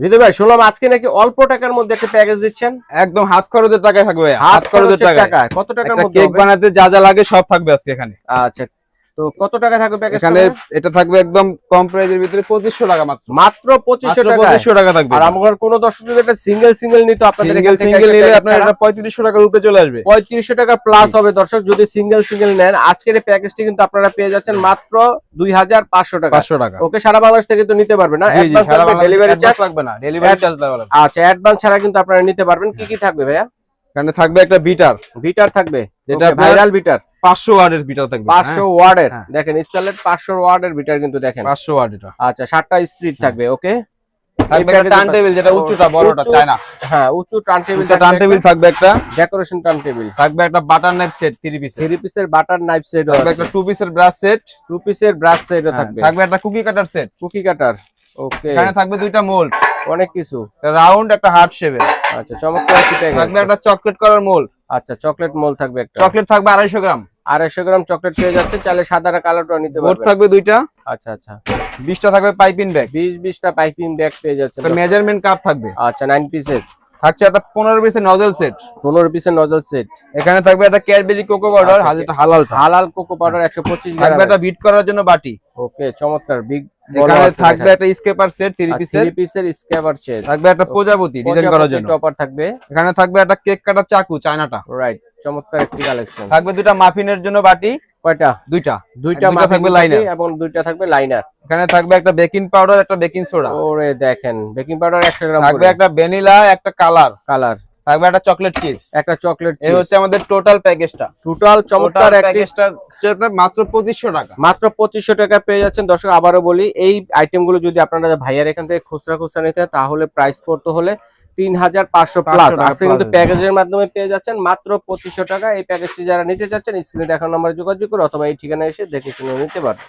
হৃদয় ভাই শুনলাম আজকে নাকি অল্প টাকার মধ্যে একটা প্যাকেজ দিচ্ছেন। একদম হাত খরচের টাকায় থাকবে হাত খরচের টাকায়। কত টাকার মধ্যে কেক বানাতে যা যা লাগে সব থাকবে আজকে এখানে। আচ্ছা তো কত টাকা থাকবে প্যাকেজ এখানে এটা থাকবে একদম কম প্রাইজের ভিতরে পঁচিশশো টাকা মাত্র। মাত্র পঁচিশশো টাকা পঁচিশশো টাকা থাকবে আর আমার কোন দর্শক যদি এটা সিঙ্গেল সিঙ্গেল নিত আপনাদের সিঙ্গেল সিঙ্গেল নিলে আপনার এটা পঁয়ত্রিশশো টাকার উপরে চলে আসবে। পঁয়ত্রিশশো টাকা প্লাস হবে দর্শক যদি সিঙ্গেল সিঙ্গেল নেন আজকের এই প্যাকেজটি কিন্তু আপনারা পেয়ে যাচ্ছেন মাত্র দুই হাজার পাঁচশো টাকা। পাঁচশো টাকা। ওকে সারা বাংলাদেশ থেকে তো নিতে পারবেন না। সারা ডেলিভারি চার্জ লাগবে না। ডেলিভারি চার্জ লাগবে আচ্ছা অ্যাডভান্স ছাড়া কিন্তু আপনারা নিতে পারবেন। কি কি থাকবে ভাইয়া? এখানে থাকবে একটা বিটার। বিটার থাকবে? যেটা ভাইরাল বিটার। পাঁচশো ওয়ার্ডের বিটার থাকবে। পাঁচশো ওয়ার্ডের। হ্যাঁ। দেখেন স্টারলেট পাঁচশো ওয়ার্ডের বিটার কিন্তু দেখেন। পাঁচশো ওয়ার্ড এটা। আচ্ছা সাতটা স্পিড থাকবে ওকে থাকবে একটা টার্ন টেবিল যেটা উঁচুটা বড়টা চায় না? হ্যাঁ উঁচু টেবিল টার্ন টেবিল থাকবে একটা। ডেকোরেশন টার্ন টেবিল থাকবে একটা বাটার নাইফ সেট থ্রি পিসের থ্রি পিসের বাটার নাইফ সেট থাকবে একটা টু পিসের ব্রাশ সেট টু পিসের ব্রাশ সেটও থাকবে। থাকবে একটা cookie cutter set cookie cutter okay এখানে থাকবে দুইটা মোল্ড অনেক কিছু। রাউন্ড একটা হার্ট শেপের আচ্ছা চমৎকার কি প্যাকেজ থাকবে একটা চকলেট কালার মোল্ড আচ্ছা চকলেট মোল থাকবে একটা। চকলেট থাকবে আড়াইশো গ্রাম। আড়াইশো গ্রাম চকলেট পেয়ে যাচ্ছে চাইলে সাদা কালারটা নিতে পারবেন। থাকবে দুইটা। আচ্ছা আচ্ছা। বিশটা থাকবে পাইপিং ব্যাগ বিশ বিশটা পাইপিং ব্যাগ পেয়ে যাচ্ছে। মেজারমেন্ট কাপ থাকবে। আচ্ছা নাইন পিসের থাকছে একটা পনেরো পিসের নজল সেট পনেরো পিসের নজল সেট এখানে থাকবে একটা ক্যাডবেরি কোকো পাউডার হালাল হালাল কোকো পাউডার একশো পঁচিশ থাকবে একটা বিট করার জন্য বাটি। ওকে চমৎকার। বিগ এখানে থাকবে একটা স্কেপার সেট পিসের পিসের সেট থাকবে একটা প্রজাপতি ডিজাইন করার জন্য। টপার থাকবে। এখানে থাকবে একটা কেক কাটার চাকু চায়নাটা। রাইট চমৎকার একটি কালেকশন থাকবে দুইটা মাফিনের জন্য বাটি। কয়টা? দুইটা। দুইটা থাকবে এবং দুইটা থাকবে লাইনার এখানে থাকবে একটা বেকিং পাউডার একটা বেকিং সোডা ওরে দেখেন বেকিং পাউডার গ্রাম থাকবে একটা ভ্যানিলা একটা কালার কালার থাকবে একটা চকলেট চিপস একটা চকলেট এই হচ্ছে আমাদের টোটাল প্যাকেজটা টোটাল চমৎকার প্যাকেজটা আপনার মাত্র পঁচিশশো টাকা। মাত্র পঁচিশশো টাকা পেয়ে যাচ্ছেন। দর্শক আবারও বলি এই আইটেমগুলো যদি আপনারা ভাইয়ার এখান থেকে খুচরা খুচরা নিতে তাহলে প্রাইস পড়তে হলে তিন হাজার পাঁচশো প্লাস 500 আজকে কিন্তু। প্যাকেজের মাধ্যমে পেয়ে যাচ্ছেন। মাত্র পঁচিশশো টাকা এই প্যাকেজটি যারা নিতে চাচ্ছেন স্ক্রিনে দেখার নাম্বারে যোগাযোগ করে অথবা এই ঠিকানায় এসে দেখে শুনে নিতে পারেন